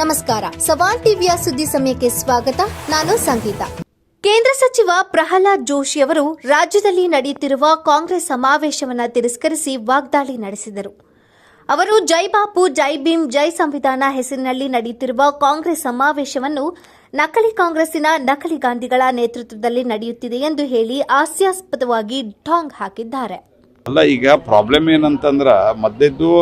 ನಮಸ್ಕಾರ. ಸವಾಲ್ ಟಿವಿಯ ಸುದ್ದಿ ಸಮಯಕ್ಕೆ ಸ್ವಾಗತ. ನಾನು ಸಂಗೀತ. ಕೇಂದ್ರ ಸಚಿವ ಪ್ರಹ್ಲಾದ್ ಜೋಶಿ ಅವರು ರಾಜ್ಯದಲ್ಲಿ ನಡೆಯುತ್ತಿರುವ ಕಾಂಗ್ರೆಸ್ ಸಮಾವೇಶವನ್ನು ತಿರಸ್ಕರಿಸಿ ವಾಗ್ದಾಳಿ ನಡೆಸಿದರು. ಅವರು ಜೈ ಬಾಪು, ಜೈ ಭೀಮ್, ಜೈ ಸಂವಿಧಾನ ಹೆಸರಿನಲ್ಲಿ ನಡೆಯುತ್ತಿರುವ ಕಾಂಗ್ರೆಸ್ ಸಮಾವೇಶವನ್ನು ನಕಲಿ ಕಾಂಗ್ರೆಸ್ಸಿನ ನಕಲಿ ಗಾಂಧಿಗಳ ನೇತೃತ್ವದಲ್ಲಿ ನಡೆಯುತ್ತಿದೆ ಎಂದು ಹೇಳಿ ಹಾಸ್ಯಾಸ್ಪದವಾಗಿ ಢಾಂಗ್ ಹಾಕಿದ್ದಾರೆ. ಅಲ್ಲ, ಈಗ ಪ್ರಾಬ್ಲಮ್ ಏನಂತಂದ್ರ ಮಧ್ಯದ್ದು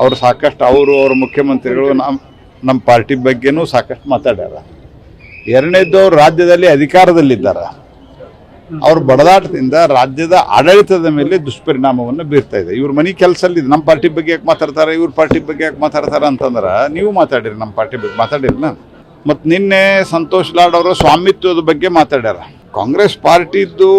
ಅವರು ಸಾಕಷ್ಟು, ಅವರು ಅವ್ರ ಮುಖ್ಯಮಂತ್ರಿಗಳು ನಮ್ಮ ನಮ್ಮ ಪಾರ್ಟಿ ಬಗ್ಗೆನೂ ಸಾಕಷ್ಟು ಮಾತಾಡ್ಯಾರ. ಎರಡನೇದ್ದು ಅವ್ರು ರಾಜ್ಯದಲ್ಲಿ ಅಧಿಕಾರದಲ್ಲಿದ್ದಾರೆ. ಅವ್ರ ಬಡದಾಟದಿಂದ ರಾಜ್ಯದ ಆಡಳಿತದ ಮೇಲೆ ದುಷ್ಪರಿಣಾಮವನ್ನು ಬೀರ್ತಾ ಇದೆ. ಇವ್ರ ಮನೆ ಕೆಲಸಲ್ಲಿ ನಮ್ಮ ಪಾರ್ಟಿ ಬಗ್ಗೆ ಯಾಕೆ ಮಾತಾಡ್ತಾರೆ, ಇವ್ರ ಪಾರ್ಟಿ ಬಗ್ಗೆ ಯಾಕೆ ಮಾತಾಡ್ತಾರೆ ಅಂತಂದ್ರೆ ನೀವು ಮಾತಾಡಿರಿ, ನಮ್ಮ ಪಾರ್ಟಿ ಬಗ್ಗೆ ಮಾತಾಡಿರಲ್ಲ ಮತ್ತು ನಿನ್ನೆ ಸಂತೋಷ್ ಲಾಡ್ ಅವರು ಸ್ವಾಮಿತ್ವದ ಬಗ್ಗೆ ಮಾತಾಡ್ಯಾರ. ಕಾಂಗ್ರೆಸ್ ಪಾರ್ಟಿದ್ದು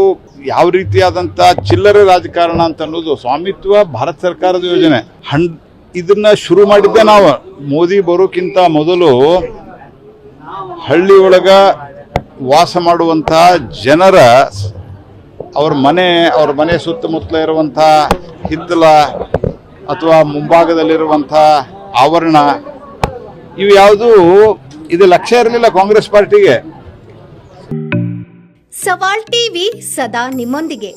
ಯಾವ ರೀತಿಯಾದಂಥ ಚಿಲ್ಲರೆ ರಾಜಕಾರಣ ಅಂತ ಅನ್ನೋದು ಸ್ವಾಮಿತ್ವ ಭಾರತ ಸರ್ಕಾರದ ಯೋಜನೆ. ಹಣ್ ಇದನ್ನ ಶುರು ಮಾಡಿದ್ದೆ ನಾವು. ಮೋದಿ ಬರೋಕ್ಕಿಂತ ಮೊದಲು ಹಳ್ಳಿ ಒಳಗ ವಾಸ ಮಾಡುವಂಥ ಜನರ ಅವ್ರ ಮನೆ ಅವ್ರ ಮನೆ ಸುತ್ತಮುತ್ತಲ ಇರುವಂಥ ಹಿತ್ತಲ ಅಥವಾ ಮುಂಭಾಗದಲ್ಲಿರುವಂಥ ಆವರಣ, ಇವು ಯಾವುದು, ಇದು ಲಕ್ಷ್ಯ ಇರಲಿಲ್ಲ ಕಾಂಗ್ರೆಸ್ ಪಾರ್ಟಿಗೆ. ಸವಾಲ್ ಟಿವಿ ಸದಾ ನಿಮ್ಮೊಂದಿಗೆ.